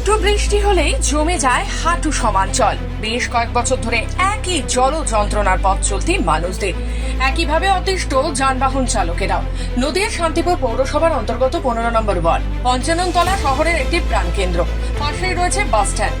একটু বৃষ্টি হলেই জমে যায় হাঁটু সমান জল। বেশ কয়েক বছর ধরে একই জল যন্ত্রণার পথ চলতি মানুষদের। একইভাবে অতিষ্ঠ যানবাহন চালকেরাও। নদীর শান্তিপুর পৌরসভার অন্তর্গত পনেরো নম্বর ওয়ার্ড, পঞ্চাননতলা শহরের একটি প্রাণকেন্দ্র। পাশেই রয়েছে বাস স্ট্যান্ড।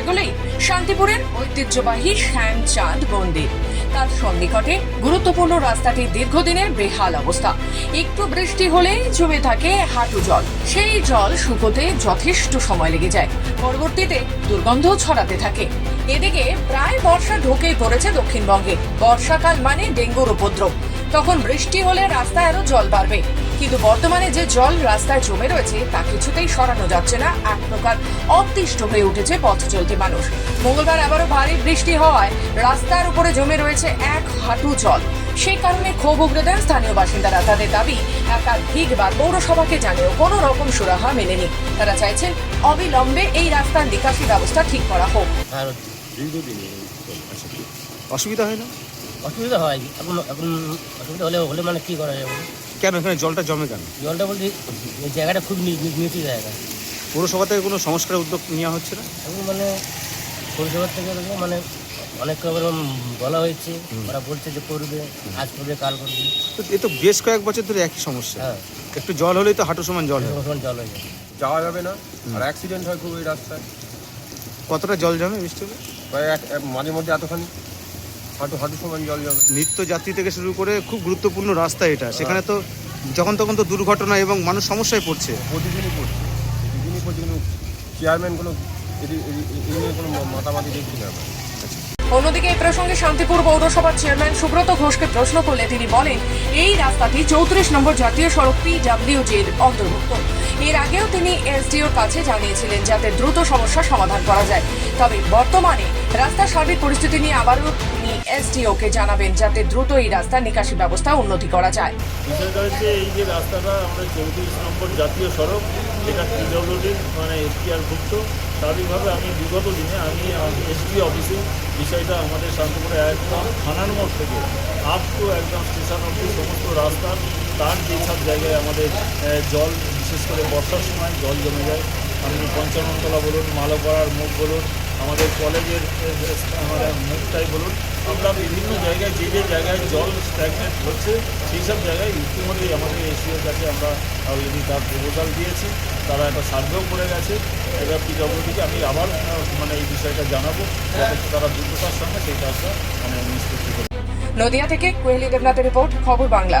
এগোলেই শান্তিপুরের ঐতিহ্যবাহী শ্যামচাঁদ মন্দির। তার সন্নিকটে গুরুত্বপূর্ণ রাস্তাটির দীর্ঘদিনের বেহাল অবস্থা। একটু বৃষ্টি হলেই জমে থাকে হাঁটু জল। সেই জল শুকোতে যথেষ্ট সময় লেগে যায়। পরবর্তীতে দুর্গন্ধ ছড়াতে থাকে। এদিকে প্রায় বর্ষা ঢুকেই পড়েছে দক্ষিণবঙ্গে। বর্ষাকাল মানে ডেঙ্গুর উপদ্রব। তখন বৃষ্টি হলে রাস্তায় আরও জল বাড়বে। কিন্তু বর্তমানে যে জল রাস্তায় জমে রয়েছে তা কিছুতেই সরানো যাচ্ছে না। এক প্রকার অতিষ্ঠ হয়ে উঠেছে পথ চলতি মানুষ। মঙ্গলবার আবারও ভারী বৃষ্টি হওয়ায় রাস্তার উপরে জমে রয়েছে এক হাঁটু জল। সেই কারণে ক্ষোভ উগড়ে দেন স্থানীয় বাসিন্দারা। তাদের দাবি একাধিকবার পৌরসভাকে জানিয়েও কোনো রকম সুরাহা মেলেনি। তারা চাইছেন অবিলম্বে এই রাস্তার নিকাশি ব্যবস্থা ঠিক করা হোক। অসুবিধা হয় না? অসুবিধা হয়। এখন এখন অসুবিধা হলে হলে মানে কী করা যাবে? কেন? এখানে জলটা জমে কেন? জলটা বলতে এই জায়গাটা খুব নি- নি- নিচু জায়গা। পৌরসভা থেকে কোনো সংস্কারের উদ্যোগ নেওয়া হচ্ছে না? এখন মানে পরিষেবার থেকে মানে অনেক রকম বলা হয়েছে। ওরা বলছে যে করবে আজ করবে কাল করবে। তো এ তো বেশ কয়েক বছর ধরে একই সমস্যা। হ্যাঁ। একটু জল হলেই তো হাঁটু সমান জল হয়। জল হয়ে যায়। যাওয়া যাবে না। আর অ্যাক্সিডেন্ট হয় খুব এই রাস্তায়। কতটা জল জমে বৃষ্টি এক- মাঝে মধ্যে এতখানি। হাঁটু হাঁটু সমান জল জমে। নিত্য যাত্রী থেকে শুরু করে খুব গুরুত্বপূর্ণ রাস্তা এটা। সেখানে তো যখন তখন তো দুর্ঘটনা এবং মানুষ সমস্যায় পড়ছে। প্রতিদিনই পড়ছে। প্রতিদিনই পড়ছে কিন্তু চেয়ারম্যান কোনো এই নিয়ে কোনো মাতামাতি দেখছি না অন্যদিকে এই প্রসঙ্গে শান্তিপুর পৌরসভার চেয়ারম্যান সুব্রত ঘোষকে প্রশ্ন করলে তিনি বলেন এই রাস্তাটি চৌত্রিশ নম্বর জাতীয় সড়ক পিডাব্লিউজির অন্তর্ভুক্ত। এর আগেও তিনি এসডিওর কাছে জানিয়েছিলেন যাতে দ্রুত সমস্যার সমাধান করা যায়। তবে বর্তমানে রাস্তার সার্বিক পরিস্থিতি নিয়ে আবারও তিনি এসডিওকে জানাবেন যাতে দ্রুত এই রাস্তার নিকাশি ব্যবস্থা উন্নতি করা যায়। এই যে রাস্তাটা আমাদের চৌত্রিশ নম্বর জাতীয় সড়ক, যেটা পিডব্লিউডির মানে এখতিয়ারভুক্ত স্বাভাবিকভাবে আমি বিগত দিনে আমি এসপি অফিসে বিষয়টা আমাদের শান্তপুরে একদম থানার মোড় থেকে আপ টু একদম স্টেশন অব্দি সমস্ত রাস্তার, তার যেসব জায়গায় আমাদের জল বিশেষ করে বর্ষার সময় জল জমে যায়। আপনি পঞ্চাননতলা বলুন, মালোপাড়ার মুখ বলুন, আমাদের কলেজের, আমাদের মুখটাই বলুন। আমরা বিভিন্ন জায়গায় যে যে জায়গায় জল স্ট্যাগনেট হচ্ছে, সেই সব জায়গায় ইতিমধ্যেই আমাদের এসিওর কাছে আমরা অলরেডি তার প্রপোজাল দিয়েছি। তারা একটা সার্ভেও করে গেছে। এবার পিডব্লিউডিকে আমি আবার মানে এই বিষয়টা জানাব। তারা দ্রুততার সঙ্গে সেই কাজটা মানে করে। নদিয়া থেকে কোহেলি দেবনাথের রিপোর্ট, খবর বাংলা।